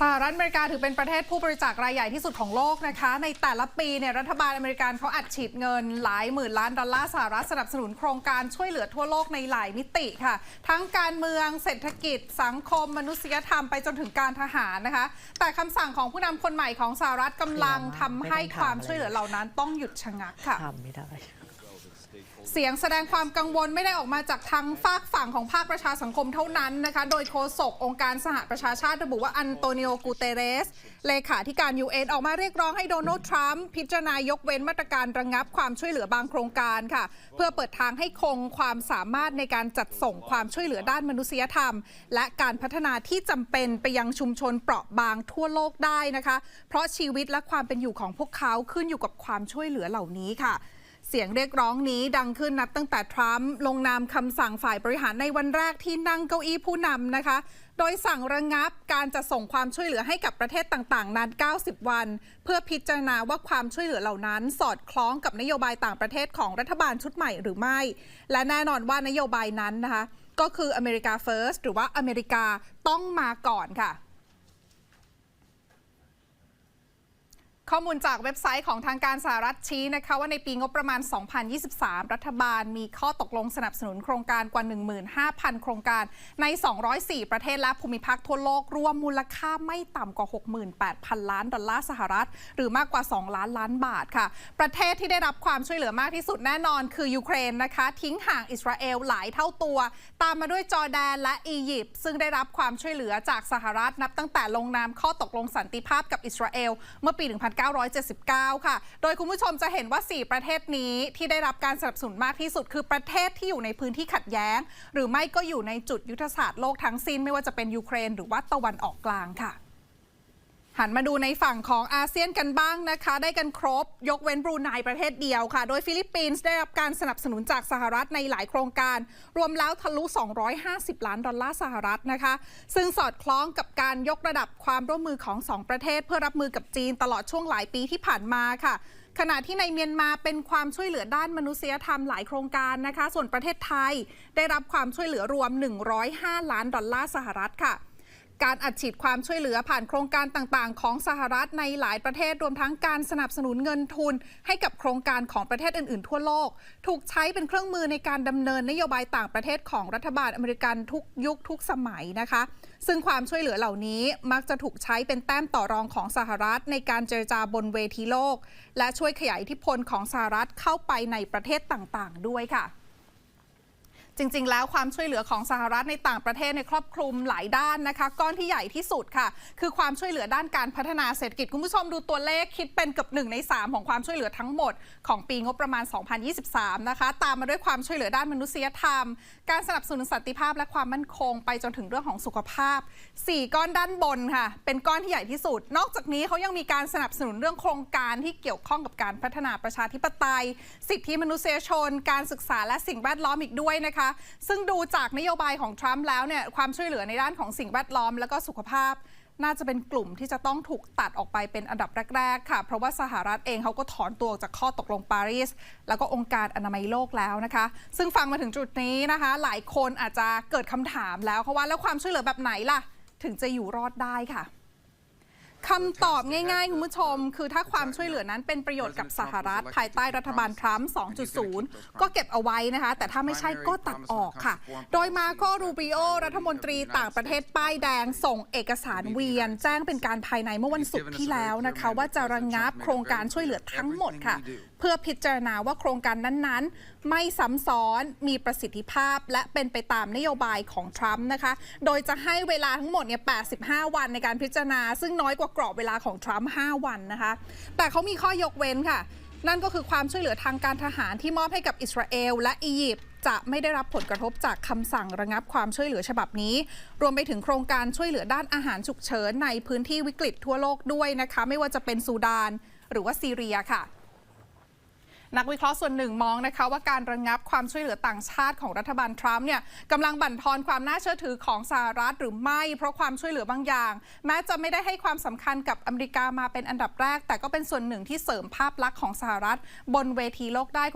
สหรัฐอเมริกาถือเป็นประเทศผู้บริจาครายใหญ่ที่สุดของโลกนะคะ ในแต่ละปีเนี่ยรัฐบาลอเมริกันเขาอัดฉีดเงินหลายหมื่นล้านดอลลาร์สหรัฐสนับสนุนโครงการช่วยเหลือทั่วโลกในหลายมิติค่ะ ทั้งการเมืองเศรษฐกิจ สังคม มนุษยธรรมไปจนถึงการทหารนะคะ แต่คำสั่งของผู้นำคนใหม่ของสหรัฐกำลังทำให้ความช่วยเหลือเหล่านั้นต้องหยุดชะงักค่ะทำไม่ได้ เสียงแสดงความกังวลไม่ได้ออกมาจากทางฝากฝั่งของภาคประชาสังคมเท่านั้นนะคะ โดยโฆษกองค์การสหประชาชาติระบุว่าอันโตนิโอกูเตเรส เลขาธิการ UN ออกมาเรียกร้องให้โดนัลด์ทรัมป์พิจารณายกเว้นมาตรการระงงับความช่วยเหลือบางโครงการค่ะ เพื่อเปิดทางให้คงความสามารถในการจัดส่งความช่วยเหลือด้านมนุษยธรรม และการพัฒนาที่จำเป็นไปยังชุมชนเปราะบางทั่วโลกได้นะคะ เพราะชีวิตและความเป็นอยู่ของพวกเขาขึ้นอยู่กับความช่วยเหลือเหล่านี้ค่ะ เสียงเรียกร้องนี้ดังขึ้นนับตั้งแต่ทรัมป์ลงนามคำสั่งฝ่ายบริหารในวันแรกที่นั่งเก้าอี้ผู้นำนะคะ โดยสั่งระงงับการจะส่งความช่วยเหลือให้กับประเทศต่างๆ นาน 90 วัน เพื่อพิจารณาว่าความช่วยเหลือเหล่านั้น สอดคล้องกับนโยบายต่างประเทศของรัฐบาลชุดใหม่หรือไม่ และแน่นอนว่านโยบายนั้นนะคะ ก็คืออเมริกาเฟิร์สหรือว่าอเมริกาต้องมาก่อนค่ะ ข้อมูลจากเว็บไซต์ของทางการสหรัฐชี้นะคะว่าในปีงบประมาณ 2023 รัฐบาลมีข้อตกลงสนับสนุนโครงการกว่า 15,000 โครงการใน 204 ประเทศและภูมิภาคทั่วโลก รวมมูลค่าไม่ต่ำกว่า 68,000 ล้านดอลลาร์สหรัฐ หรือมากกว่า 2 ล้านล้านบาทค่ะ ประเทศที่ได้รับความช่วยเหลือมากที่สุดแน่นอน คือยูเครนนะคะ ทิ้งห่างอิสราเอลหลายเท่าตัว ตามมาด้วยจอร์แดนและอียิปต์ซึ่งได้รับความช่วยเหลือจากสหรัฐนับตั้งแต่ลงนามข้อตกลงสันติภาพกับอิสราเอลเมื่อปี 1 1979 ค่ะ โดยคุณผู้ชมจะเห็นว่า 4 ประเทศนี้ที่ได้รับการสนับสนุนมากที่สุด คือประเทศที่อยู่ในพื้นที่ขัดแย้ง หรือไม่ก็อยู่ในจุดยุทธศาสตร์โลกทั้งสิ้นไม่ว่าจะเป็นยูเครน หรือว่าตะวันออกกลางค่ะ หันมาดูในฝั่งของอาเซียนกันบ้างนะคะ ได้กันครบ ยกเว้นบรูไนประเทศเดียวค่ะ โดยฟิลิปปินส์ได้รับการสนับสนุนจากสหรัฐในหลายโครงการ รวมแล้วทะลุ 250 ล้านดอลลาร์สหรัฐนะคะ ซึ่งสอดคล้องกับการยกระดับความร่วมมือของ 2 ประเทศ เพื่อรับมือกับจีนตลอดช่วงหลายปีที่ผ่านมาค่ะขณะที่ในเมียนมาเป็นความช่วยเหลือด้านมนุษยธรรมหลายโครงการนะคะ ส่วนประเทศไทยได้รับความช่วยเหลือรวม 105 ล้านดอลลาร์สหรัฐค่ะ การอัดฉีดความช่วยเหลือผ่านโครงการต่างๆ ของสหรัฐในหลายประเทศรวมทั้งการสนับสนุนเงินทุน ให้กับโครงการของประเทศอื่น ๆ ทั่วโลก ถูกใช้เป็นเครื่องมือในการดำเนินนโยบายต่างประเทศของรัฐบาลอเมริกันทุกยุคทุกสมัยนะคะ ซึ่งความช่วยเหลือเหล่านี้มักจะถูกใช้เป็นแต้มต่อรองของสหรัฐ ในการเจรจาบนเวทีโลก และช่วยขยายอิทธิพลของสหรัฐเข้าไปในประเทศต่าง ๆ ด้วยค่ะ จริง ๆ แล้วความช่วยเหลือของสหรัฐในต่างประเทศในครอบคลุมหลายด้านนะคะ ก้อนที่ใหญ่ที่สุดค่ะ คือความช่วยเหลือด้านการพัฒนาเศรษฐกิจคุณผู้ชมดูตัวเลขคิดเป็นเกับ1ใน 3 ของความช่วยเหลือทั้งหมด ของปีงบประมาณ 2023 นะคะ ตามมาด้วยความช่วยเหลือด้านมนุษยธรรม การสนับสนุนสันติภาพและความมั่นคง ไปจนถึงเรื่องของสุขภาพ 4 ก้อนด้านบนค่ะ เป็นก้อนที่ใหญ่ที่สุด นอกจากนี้เขายังมีการสนับสนุนเรื่องโครงการที่เกี่ยวข้องกับการพัฒนาประชาธิปไตย สิทธิมนุษยชน การศึกษาและสิ่งแวดล้อมอีกด้วยนะคะซึ่งดูจากนโยบายของทรัมป์แล้วเนี่ยความช่วยเหลือในด้านของสิ่งแวดล้อมและก็สุขภาพ น่าจะเป็นกลุ่มที่จะต้องถูกตัดออกไปเป็นอันดับแรก ๆ ค่ะ เพราะว่าสหรัฐเองเขาก็ถอนตัวออกจากข้อตกลงปารีส แล้วก็องค์การอนามัยโลกแล้วนะคะ ซึ่งฟังมาถึงจุดนี้นะคะ หลายคนอาจจะเกิดคำถามแล้วค่ะว่าแล้วความช่วยเหลือแบบไหนล่ะ ถึงจะอยู่รอดได้ค่ะ คำตอบง่ายๆ คุณผู้ชม คือถ้าความช่วยเหลือนั้นเป็นประโยชน์กับสหรัฐ ภายใต้รัฐบาลทรัมป์ 2.0 ก็เก็บเอาไว้นะคะ แต่ถ้าไม่ใช่ก็ตัดออกค่ะ โดยมาโกรูบิโอ รัฐมนตรีต่างประเทศป้ายแดง ส่งเอกสารเวียน แจ้งเป็นการภายในเมื่อวันศุกร์ที่แล้วนะคะ ว่าจะระงงับโครงการช่วยเหลือทั้งหมดค่ะ เพื่อพิจารณาว่าโครงการนั้นๆ ไม่ซ้ำซ้อนมีประสิทธิภาพ และเป็นไปตามนโยบายของทรัมป์นะคะ โดยจะให้เวลาทั้งหมดเนี่ย 85 วันในการพิจารณา ซึ่งน้อยกว่ากรอบเวลาของทรัมป์5วันนะคะ แต่เขามีข้อยกเว้นค่ะ นั่นก็คือความช่วยเหลือทางการทหารที่มอบให้กับอิสราเอลและอียิปต์จะไม่ได้รับผลกระทบจากคำสั่งระงับความช่วยเหลือฉบับนี้ รวมไปถึงโครงการช่วยเหลือด้านอาหารฉุกเฉินในพื้นที่วิกฤตทั่วโลกด้วยนะคะ ไม่ว่าจะเป็นซูดาน หรือว่าซีเรียค่ะ นักวิเคราะห์ส่วนหนึ่งมองนะคะว่าการระงงับความช่วยเหลือต่างชาติของรัฐบาลทรัมป์เนี่ยกำลังบั่นทอนความน่าเชื่อถือของสหรัฐหรือไม่ เพราะความช่วยเหลือบางอย่าง แม้จะไม่ได้ให้ความสำคัญกับอเมริกามาเป็นอันดับแรก แต่ก็เป็นส่วนหนึ่งที่เสริมภาพลักษณ์ของสหรัฐ บนเวทีโลกได้